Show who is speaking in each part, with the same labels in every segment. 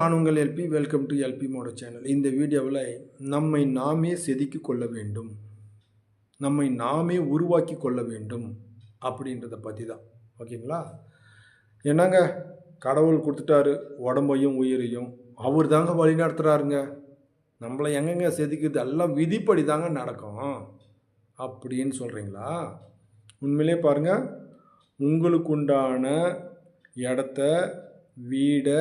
Speaker 1: நான் உங்கள் LP welcome to LP மோட சேனல் இந்த வீடியோவில் நம்மை நாமே செதுக்கி கொள்ள வேண்டும். நம்மை நாமே உருவாக்கி கொள்ள வேண்டும் அப்படின்றத பற்றி தான் ஓகேங்களா? என்னங்க? கடவுள் கொடுத்துட்டாரு. உடம்பையும் உயிரையும். அவர் தாங்க வழி நடத்துகிறாருங்க நம்மளை எங்கெங்க செதுக்குது? எல்லாம் விதிப்படி தாங்க நடக்கும். அப்படின்னு சொல்கிறீங்களா உண்மையிலே பாருங்கள் உங்களுக்குண்டான இடத்த வீடை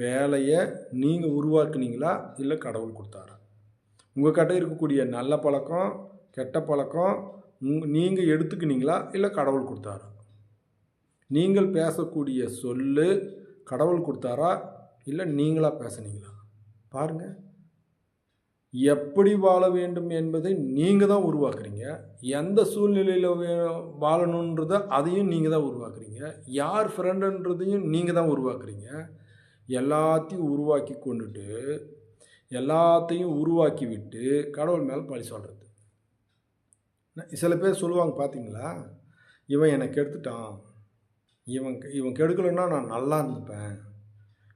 Speaker 1: வேலையை நீங்கள் உருவாக்குனீங்களா? இல்லை கடவுள் கொடுத்தாரா? உங்கள் கிட்ட இருக்கக்கூடிய நல்ல பழக்கம் கெட்ட பழக்கம் உங் நீங்கள் எடுத்துக்கினீங்களா? இல்லை கடவுள் கொடுத்தாரா? நீங்கள் பேசக்கூடிய சொல்லு கடவுள் கொடுத்தாரா? இல்லை நீங்களாக பேசுனீங்களா? பாருங்கள் எப்படி வாழ வேண்டும் என்பதை நீங்கள் தான் உருவாக்குறீங்க. எந்த சூழ்நிலையில் வாழணுன்றதை அதையும் நீங்கள் தான் உருவாக்குறீங்க. யார் ஃப்ரெண்டுன்றதையும் நீங்கள் தான் உருவாக்குறீங்க. எல்லாத்தையும் உருவாக்கி கொண்டுட்டு எல்லாத்தையும் உருவாக்கி விட்டு கடவுள் மேலே பழி சொல்கிறது சில பேர் சொல்லுவாங்க பார்த்தீங்களா இவன் என்னை கெடுத்துட்டான். இவன் இவன் கெடுக்கலைன்னா நான் நல்லா இருந்துப்பேன்.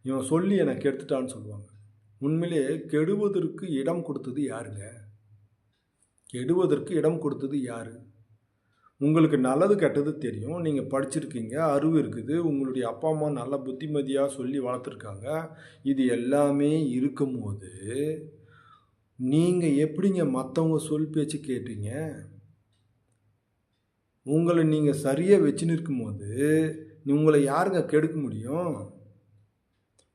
Speaker 1: இவன் சொல்லி என்னை கெடுத்துட்டான்னு சொல்லுவாங்க. உண்மையிலே கெடுவதற்கு இடம் கொடுத்தது யாருங்க? கெடுவதற்கு இடம் கொடுத்தது யார்? உங்களுக்கு நல்லது கெட்டது தெரியும். நீங்கள் படிச்சிருக்கீங்க அறிவு இருக்குது. உங்களுடைய அப்பா அம்மா நல்ல புத்திமதியாக சொல்லி வளர்த்துருக்காங்க. இது எல்லாமே இருக்கும்போது நீங்கள் எப்படிங்க மற்றவங்க சொல் பேச்சு கேட்டீங்க? உங்களை நீங்கள் சரியாக வச்சுன்னு இருக்கும்போது உங்களை யாருங்க கெடுக்க முடியும்?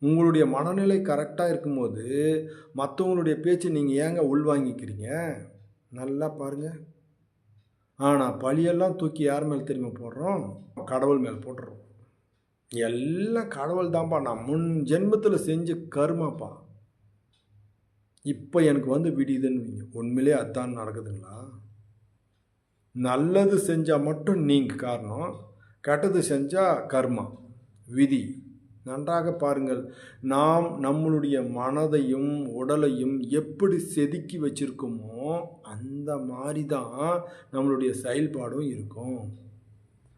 Speaker 1: உங்களுடைய மனநிலை கரெக்டாக இருக்கும்போது மற்றவங்களுடைய பேச்சு நீங்கள் ஏங்க உள்வாங்கிக்கிறீங்க? நல்லா பாருங்கள் ஆனால் பழியெல்லாம் தூக்கி யார் மேலே திரும்ப போடுறோம்? கடவுள் மேலே போட்டுறோம். எல்லாம் கடவுள் தான்ப்பா. நான் முன் ஜென்மத்தில் செஞ்ச கருமாப்பா. இப்போ எனக்கு வந்து விடியுதுன்னு உண்மையிலே அதான் நடக்குதுங்களா? நல்லது செஞ்சால் மட்டும் நீங்கள் காரணம் கெட்டது செஞ்சால் கர்மா. விதி. நன்றாக பாருங்கள். நாம் நம்மளுடைய மனதையும் உடலையும் எப்படி செதுக்கி வச்சுருக்கோமோ அந்த மாதிரி தான் நம்மளுடைய செயல்பாடும் இருக்கும்.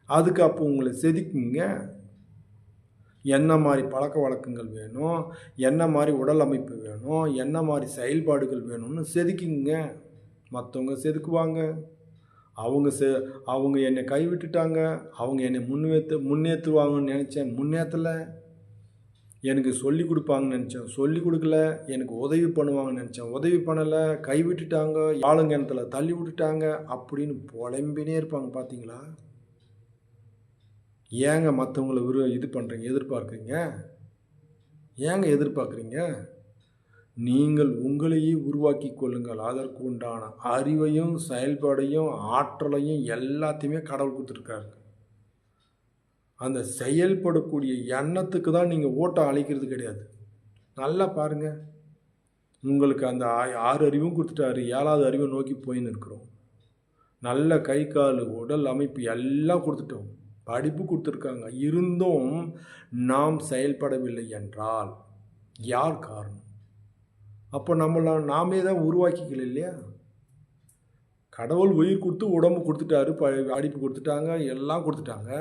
Speaker 1: அதுக்கு அப்போ உங்களை செதுக்குங்க. என்ன மாதிரி பழக்க வழக்கங்கள் வேணும் என்ன மாதிரி உடல் அமைப்பு வேணும் என்ன மாதிரி செயல்பாடுகள் வேணும்னு செதுக்குங்க. மற்றவங்க செதுக்குவாங்க. அவங்க செ அவங்க என்னை கைவிட்டுட்டாங்க. அவங்க என்னை முன்னேற்று முன்னேற்றுவாங்கன்னு நினச்சேன். முன்னேற்றலை எனக்கு சொல்லி கொடுப்பாங்கன்னு நினச்சேன். சொல்லி கொடுக்கல எனக்கு உதவி பண்ணுவாங்கன்னு நினச்சேன். உதவி பண்ணலை கைவிட்டுட்டாங்க ஆளுங்கணத்துல தள்ளி விட்டுட்டாங்க அப்படின்னு புலம்பினே இருப்பாங்க பார்த்தீங்களா ஏங்க மற்றவங்கள விரு இது பண்ணுறீங்க எதிர்பார்க்குறீங்க? ஏங்க எதிர்பார்க்குறீங்க? நீங்கள் உங்களையே உருவாக்கி கொள்ளுங்கள். அதற்கு உண்டான அறிவையும் செயல்பாடையும் ஆற்றலையும் எல்லாத்தையுமே கடவுள் கொடுத்துருக்காரு. அந்த செயல்படக்கூடிய எண்ணத்துக்கு தான் நீங்கள் ஓட்டம் அழைக்கிறது கிடையாது. நல்லா பாருங்கள் உங்களுக்கு அந்த ஆறு அறிவும் கொடுத்துட்டாரு. ஏழாவது அறிவை நோக்கி போயின்னு இருக்கிறோம் நல்ல கை கால் உடல் அமைப்பு எல்லாம் கொடுத்துட்டோம். படிப்பு கொடுத்துருக்காங்க. இருந்தும் நாம் செயல்படவில்லை என்றால் யார் காரணம்? அப்போ நம்மளை நாமே தான் உருவாக்கிக்கல இல்லையா? கடவுள் உயிர் கொடுத்து உடம்பு கொடுத்துட்டாரு ப அடிப்பு கொடுத்துட்டாங்க எல்லாம் கொடுத்துட்டாங்க.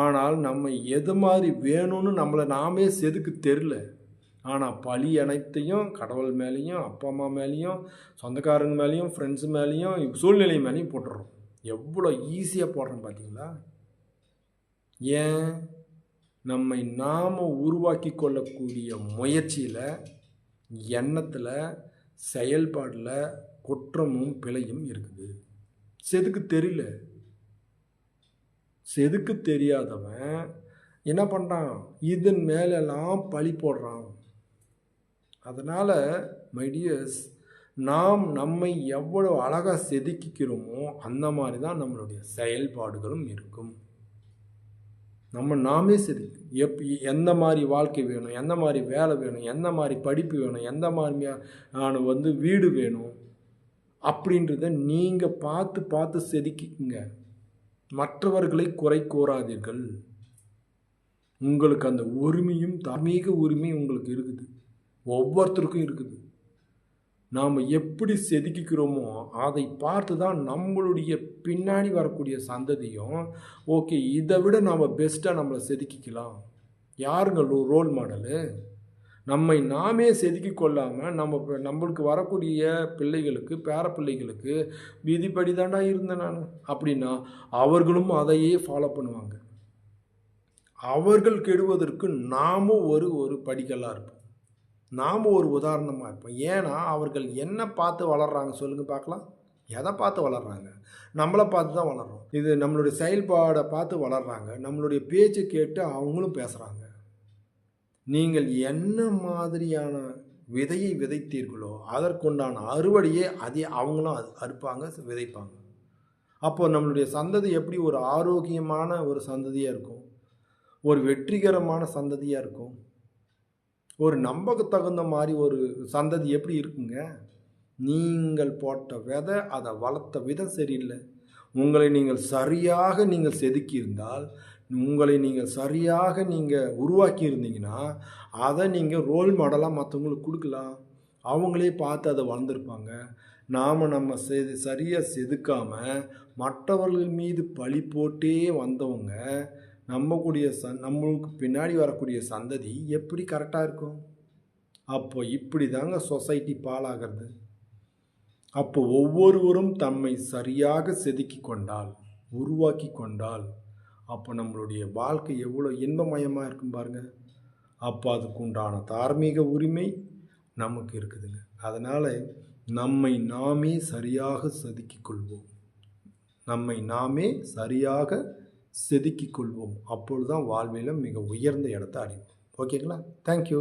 Speaker 1: ஆனால் நம்ம எது மாதிரி வேணும்னு நம்மளை நாமே செதுக்கு தெரில ஆனால் பழி அனைத்தையும் கடவுள் மேலேயும் அப்பா அம்மா மேலேயும் சொந்தக்காரங்க மேலேயும் ஃப்ரெண்ட்ஸு மேலேயும் சூழ்நிலை மேலேயும் போட்டுடுறோம் எவ்வளோ ஈஸியாக போடுறோம் பார்த்தீங்களா ஏன்? நம்மை நாம் உருவாக்கி கொள்ளக்கூடிய முயற்சியில் எண்ணத்தில் செயல்பாடில் குற்றமும் பிழையும் இருக்குது. செதுக்கு தெரியல. செதுக்கு தெரியாதவன் என்ன பண்ணுறான் இதன் மேலெல்லாம் பழி போடுறான். அதனால் மைடியர்ஸ் நாம் நம்மை எவ்வளோ அழகாக செதுக்கிக்கிறோமோ அந்த மாதிரி தான் நம்மளுடைய செயல்பாடுகளும் இருக்கும். நம்ம நாமே சரி. எப் எந்த மாதிரி வாழ்க்கை வேணும் எந்த மாதிரி வேலை வேணும் எந்த மாதிரி படிப்பு வேணும் எந்த மாதிரியான வந்து வீடு வேணும் அப்படின்றத நீங்கள் பார்த்து பார்த்து செதுக்கிக்குங்க மற்றவர்களை குறை கூறாதீர்கள். உங்களுக்கு அந்த உரிமையும் தார்மீக உரிமை உங்களுக்கு இருக்குது. ஒவ்வொருத்தருக்கும் இருக்குது. நாம் எப்படி செதுக்கிக்கிறோமோ அதை பார்த்து தான் நம்மளுடைய பின்னாடி வரக்கூடிய சந்ததியும் ஓகே இதை விட நாம் பெஸ்ட்டாக நம்மளை செதுக்கிக்கலாம். யாருங்க ரோல் மாடலு நம்மை நாமே செதுக்கி கொள்ளாமல் நம்ம நம்மளுக்கு வரக்கூடிய பிள்ளைகளுக்கு பேர பிள்ளைகளுக்கு விதிப்படி தாண்டா இருந்தேன் நான். அப்படின்னா அவர்களும் அதையே ஃபாலோ பண்ணுவாங்க. அவர்கள் கெடுவதற்கு நாமும் ஒரு ஒரு படிகளாக இருப்போம். நாம் ஒரு உதாரணமாக இருப்போம். ஏன்னா அவர்கள் என்ன பார்த்து வளர்கிறாங்க சொல்லுங்கள் பார்க்கலாம். எதை பார்த்து வளர்கிறாங்க நம்மளை பார்த்து தான் வளர்கிறோம் இது நம்மளுடைய செயல்பாடை பார்த்து வளர்கிறாங்க நம்மளுடைய பேச்சை கேட்டு அவங்களும் பேசுகிறாங்க நீங்கள் என்ன மாதிரியான விதையை விதைத்தீர்களோ அதற்குண்டான அறுவடையே அதே அவங்களும் அது அறுப்பாங்க விதைப்பாங்க. அப்போ நம்மளுடைய சந்ததி எப்படி ஒரு ஆரோக்கியமான ஒரு சந்ததியாக இருக்கும்? ஒரு வெற்றிகரமான சந்ததியாக இருக்கும்? ஒரு நம்பக்கு தகுந்த மாதிரி ஒரு சந்ததி எப்படி இருக்குங்க? நீங்கள் போட்ட விதை அதை வளர்த்த விதம் சரியில்லை. உங்களை நீங்கள் சரியாக நீங்கள் செதுக்கியிருந்தால் உங்களை நீங்கள் சரியாக நீங்கள் உருவாக்கி இருந்தீங்கன்னா அதை நீங்கள் ரோல் மாடலாக மற்றவங்களுக்கு கொடுக்கலாம். அவங்களே பார்த்து அதை வளர்ந்துருப்பாங்க. நாம் நம்ம செது சரியாக செதுக்காமல் மற்றவர்கள் மீது பழி போட்டே வந்தவங்க நம்மக்கூடிய ச நம்மளுக்கு பின்னாடி வரக்கூடிய சந்ததி எப்படி கரெக்டாக இருக்கும்? அப்போ இப்படி தாங்க சொசைட்டி பாழாகிறது. அப்போ ஒவ்வொருவரும் தம்மை சரியாக செதுக்கி கொண்டால் உருவாக்கி கொண்டால் அப்போ நம்மளுடைய வாழ்க்கை எவ்வளோ இன்பமயமாக இருக்கும் பாருங்க. அப்போ அதுக்குண்டான தார்மீக உரிமை நமக்கு இருக்குதுங்க. அதனால் நம்மை நாமே சரியாக செதுக்கிக் கொள்வோம். நம்மை நாமே சரியாக செதுக்கிக் கொள்வோம். அப்பொழுது தான் வாழ்விலும் மிக உயர்ந்த இடத்த அறிவோம் ஓகேங்களா தேங்க்யூ